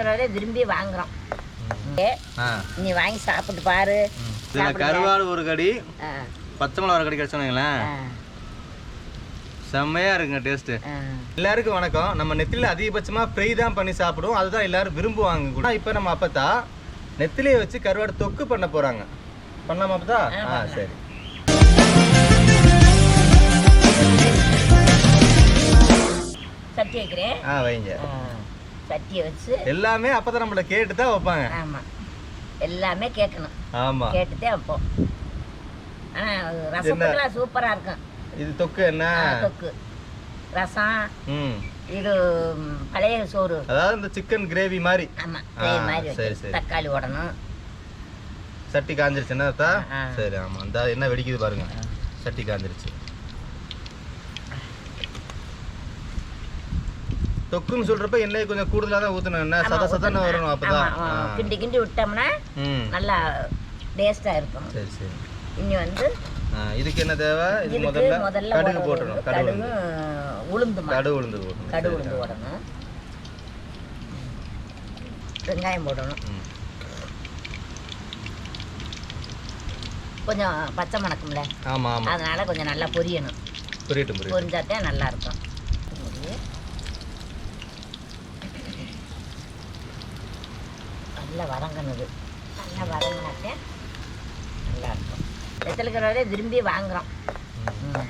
இருக்கிறவரே விரும்பி வாங்குறோம். நீ வாங்கி சாப்பிட்டு பாரு. இதில் கருவாடு ஒரு கடி பச்சை மிளகா ஒரு கடி கிடச்சோங்களேன் செம்மையாக இருக்குங்க டேஸ்ட்டு. எல்லாருக்கும் வணக்கம். நம்ம நெத்தில அதிகபட்சமாக ஃப்ரை தான் பண்ணி சாப்பிடுவோம். அதுதான் எல்லாரும் விரும்புவாங்க கூட இப்போ நம்ம அப்பத்தா நெத்திலியை வச்சு கருவாடு தொக்கு பண்ண போகிறாங்க பண்ணலாமா அப்பதா ஆ சரி. சட்டி வைக்கிறேன். ஆ வைங்க. சட்டியை வச்சு எல்லாமே அப்பதான் நம்மள கேட்டு தான் வைப்பாங்க. ஆமாம் எல்லாமே கேட்கணும். ஆமாம் கேட்டுட்டே வைப்போம். ஆனால் ரசத்துக்குலாம் சூப்பராக இருக்கும். இது தொக்கு என்ன? தொக்கு. ரசம் இது பழைய சோறு. அதாவது இந்த சிக்கன் கிரேவி மாதிரி. ஆமாம் ஆ, அதே மாதிரி. தக்காளி உடணும் சட்டி காஞ்சிருச்சுன்னா. சரி ஆமாம் இந்த என்ன வெடிக்குது பாருங்க. சட்டி காஞ்சிருச்சு. தொக்குன்னு சொல்றப்ப எண்ணெய் கொஞ்சம் கூடுதலா தான் ஊத்தணும். என்ன? சத சதன்னு வரணும் அப்பதான். கிண்டி கிண்டி விட்டோம்னா நல்லா டேஸ்டா இருக்கும். சரி சரி. இனி வந்து இதுக்கு என்ன தேவை? இது முதல்ல முதல்ல கடுகு போட்டுறணும் கடுகு உளுந்து. கடுகு உளுந்து போட்டணும் கடுகு. உளுந்து போடணும். வெங்காயம் போடணும். கொஞ்சம் பச்சை மணக்கும்ல? ஆமா ஆமா. அதனால கொஞ்சம் நல்லா பொரியணும். புரியட்டும். பொரிஞ்சாத்தான் நல்லா இருக்கும். நல்லா வதங்கணுது நல்லா வதங்கினாத்தே நல்லா இருக்கும் வெத்தலைக்கிறவரே விரும்பி வாங்குறோம். ம்.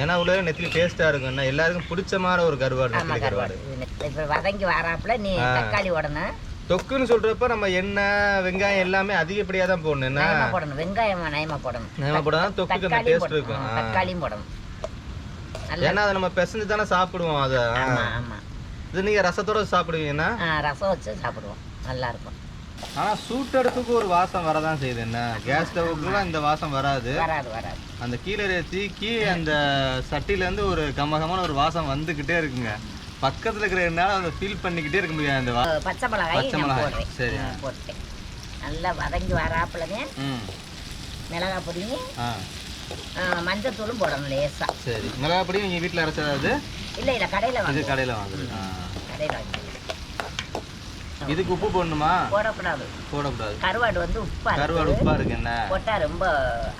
ஏன்னா உள்ள நெத்திலி டேஸ்டா இருக்கும். என்ன எல்லாருக்கும் பிடிச்ச மாதிரி ஒரு கருவாடு நெத்திலி கருவாடு. கருவாடு. இப்போ வதங்கி வராப்புல நீ. தக்காளி உடணும் தொக்குன்னு சொல்றப்ப நம்ம எண்ணெய் வெங்காயம் எல்லாமே அதிகப்படியா தான் போடணும். என்ன? போடணும். வெங்காயம் நயமா போடணும். நயமா போடாதான் தொக்குக்கு அந்த டேஸ்ட் போடணும். இருக்கும். தக்காளியும் போடணும். ஏன்னா அதை நம்ம பிசைஞ்சு தானே சாப்பிடுவோம் அதை. ஆமா ஆமா. இது நீங்க ரசத்தோட சாப்பிடுவீங்கன்னா ரசம் வச்சு சாப்பிடுவோம். நல்லா இருக்கும் ஆனா சூட்டடுப்புக்கு ஒரு வாசம் வரதான் செய்யுது. என்ன? கேஸ் ஸ்டவ்வுக்குலாம் இந்த வாசம் வராது. வராது வராது. அந்த கீழே தீக்கி அந்த சட்டில இருந்து ஒரு கமகமான ஒரு வாசம் வந்துகிட்டே இருக்குங்க. பக்கத்துல இருக்கிற என்னால அதை ஃபீல் பண்ணிக்கிட்டே இருக்க முடியாது அந்த பச்சை மிளகாய் பச்சை மிளகாய், சரி. ஆ, போட்டேன் நல்லா வதங்கி வராப்புலவே ம். மிளகாய் பொடியும் மஞ்சத்தூளும் போடணும் லேசா. சரி. மிளகாப்பொடி நீங்க வீட்டில் அரைச்சதாவது இல்லை இல்லை கடையில் வாங்க கடையில் வாங்குறது. கடையில் வாங்க இதுக்கு உப்பு போடணுமா? போடக்கூடாது. போடக்கூடாது. கருவாடு வந்து உப்பா கருவாடு உப்பா இருக்கு என்ன? போட்டா ரொம்ப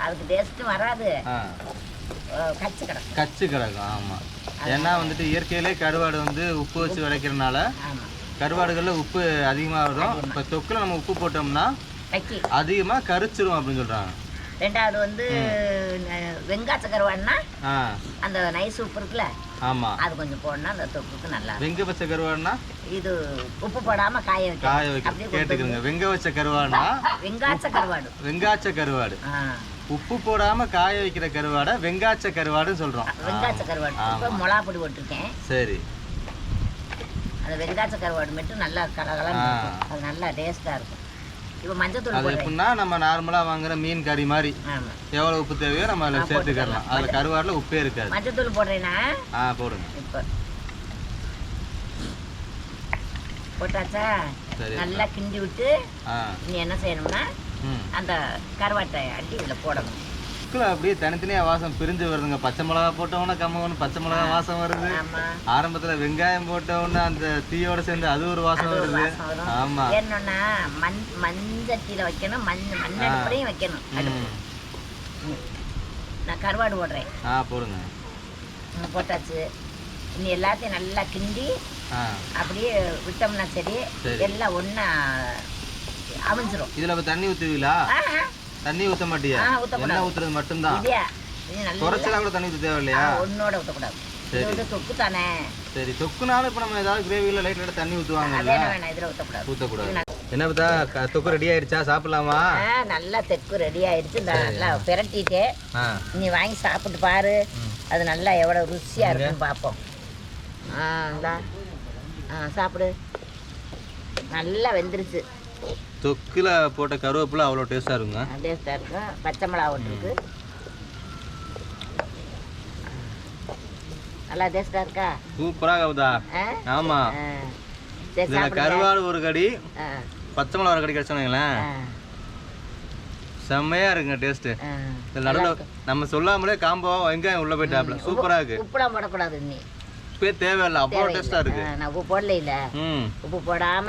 அதுக்கு டேஸ்ட்டும் வராது. கச்சி கிடக்கும். கச்சு கிடக்கும் ஆமா. ஏன்னா வந்துட்டு இயற்கையிலே கருவாடு வந்து உப்பு வச்சு விளைக்கிறதுனால ஆமாம் கருவாடுகள்ல உப்பு அதிகமாக வரும். இப்போ தொக்குல நம்ம உப்பு போட்டோம்னா அதிகமாக கரிச்சிரும் அப்படின்னு சொல்றாங்க. ரெண்டாவது வந்து ந- வெங்காச்ச கருவாடுனா ஆ. அந்த நைஸ் உப்பு இருக்குல்ல ஆமா. அது கொஞ்சம் போடணும் அந்த தொப்புக்கு நல்லா இருக்கும். வெங்க பச்சை கருவாடுனா இது உப்பு போடாம காய வைக்க காய வைக்க கேட்டுக்கிறங்க வெங்க வச்ச கருவாடுனா வெங்காச்ச கருவாடு வெங்காச்ச கருவாடு உப்பு போடாம காய வைக்கிற கருவாடை வெங்காச்ச கருவாடுன்னு சொல்றோம். வெங்காச்ச கருவாடு இப்போ மிளகா பொடி போட்டிருக்கேன். சரி. அந்த வெங்காச்ச கருவாடு மட்டும் நல்லா கலகலன்னு. அது நல்லா டேஸ்டா இருக்கும். இப்போ மஞ்சத்தூள் அது எப்படின்னா நம்ம நார்மலா வாங்குற மீன் கறி மாதிரி. ஆமா. எவ்வளவு உப்பு தேவையோ நம்ம அதில் சேர்த்துக்கலாம். அதுல கருவாடுல உப்பே இருக்காது. மஞ்சத்தூள் போடுறேன்னா ஆ போடுங்க. இப்போ. போட்டாச்சா? நல்லா கிண்டி விட்டு நீ என்ன செய்யணும்னா அந்த கருவாட்டை அள்ளி இதில் போடணும். உப்புல அப்படியே தனித்தனியா வாசம் பிரிஞ்சு வருதுங்க. பச்சை மிளகா போட்டோம்னா கம்மவனு பச்சை மிளகா வாசம் வருது. ஆரம்பத்துல வெங்காயம் போட்டோம்னா அந்த தீயோட சேர்ந்து அது ஒரு வாசம் வருது. வாசம் வரும். ஆமா. என்னன்னா மண் மஞ்சட்டியில் வைக்கணும் மண் மண்ணடுப்புலையும் வைக்கணும். நான் கருவாடு போடுறேன். ஆ போடுங்க. போட்டாச்சு. இனி எல்லாத்தையும் நல்லா கிண்டி அப்படியே விட்டோம்னா சரி. எல்லாம் ஒன்றா அவிஞ்சிரும். இதுல தண்ணி ஊத்துவீங்களா? ஆ தண்ணி ஊத்த மாட்டியா? ஊத்தக்கூடாது. எண்ணெய் ஊத்துறது மட்டும்தான். இதே இது நல்லா குறைச்சலா கூட தண்ணி ஊத்த தேவை இல்லையா ஒன்னோட ஊற்றக்கூடாது இது சரி. தொக்கு தானே சரி தொக்குனாலும் இப்ப நம்ம ஏதாவது கிரேவில லைட் லைட் தண்ணி இதில் ஊற்றக்கூடாது ஊத்தக்கூடாது. என்ன பார்த்தா தொக்கு ரெடி ஆயிருச்சா? சாப்பிடலாமா? நல்லா தெக்கு ரெடி ஆயிடுச்சு இந்த நல்லா பிரட்டிட்டு நீ வாங்கி சாப்பிட்டு பாரு. அது நல்லா எவ்வளோ ருசியாக இருக்குன்னு பார்ப்போம் ஆ சாப்பிடு. நல்லா வெந்துருச்சு. தொக்குல போட்ட கருவேப்பிலை அவ்வளோ டேஸ்டா இருக்குங்க. டேஸ்ட்டாக இருக்கும் பச்சை மிளகா ஒட்டுருக்கு நல்லா டேஸ்ட்டாக இருக்கா? சூப்பரா கவுதா. ஆ? ஆமா. ஆ. சரி இதுல சாப்பிடுங்க. கருவாடு ஒரு கடி பச்சை மிளகா ஒரு கடி கிடைச்சோங்களேன் ஆ. செம்மையா இருக்குங்க டேஸ்ட் ஆ. இதுல நடுவில் நம்ம சொல்லாமலே காம்போ வெங்காயம் உள்ள போயிட்டாப்ல சூப்பரா இருக்கு. உப்புலாம் போடக்கூடாது உப்பே தேவையில்லை. அவ்வளோ தேவையில்லை. டேஸ்டா இருக்கு. நான் உப்பு போடல இல்ல உப்பு போடாம